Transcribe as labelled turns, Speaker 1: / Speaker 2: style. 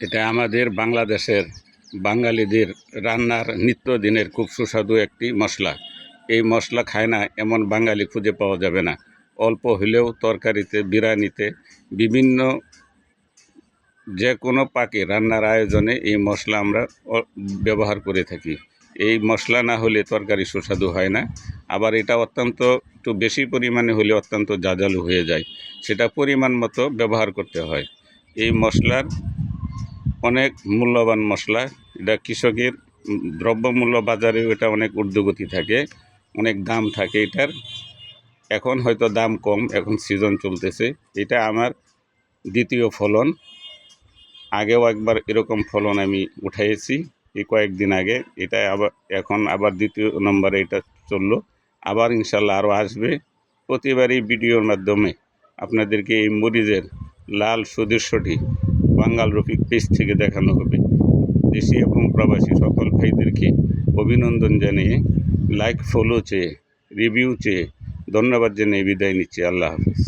Speaker 1: এটা আমাদের বাংলাদেশের বাঙালিদের রান্নার নিত্যদিনের খুব সুস্বাদু একটি মশলা। এই মশলা খায় না, এমন বাঙালি খুঁজে পাওয়া যাবে না। অল্প হলেও তরকারিতে, বিরিয়ানিতে, বিভিন্ন যে কোনো পাকে রান্নার আয়োজনে এই মশলা আমরা ব্যবহার করে থাকি। এই মশলা না হলে তরকারি সুস্বাদু হয় না। আবার এটা অত্যন্ত, একটু বেশি পরিমাণে হলে অত্যন্ত জাজালু হয়ে যায়। সেটা পরিমাণ মতো ব্যবহার করতে হয়। এই মশলার অনেক মূল্যবান মশলা। এটা কৃষকের দ্রব্যমূল্য বাজারেও এটা অনেক ঊর্ধ্বগতি থাকে, অনেক দাম থাকে এটার। এখন হয়তো দাম কম, এখন সিজন চলতেছে। এটা আমার দ্বিতীয় ফলন। আগেও একবার এরকম ফলন আমি উঠাইছি, এই কয়েকদিন আগে। এটা আবার, এখন আবার দ্বিতীয় নম্বরে এটা চলল। আবার ইনশাল্লাহ আরও আসবে। প্রতিবারই ভিডিওর মাধ্যমে আপনাদেরকে এই মরিচের লাল সদৃশ্যটি বাঙ্গাল রফিক পেজ থেকে দেখানো হবে। দেশি এবং প্রবাসী সকল ভাইদেরকে অভিনন্দন জানিয়ে লাইক ফলো চেয়ে রিভিউ চেয়ে ধন্যবাদ জানিয়ে বিদায় নিচ্ছি। আল্লাহ হাফিজ।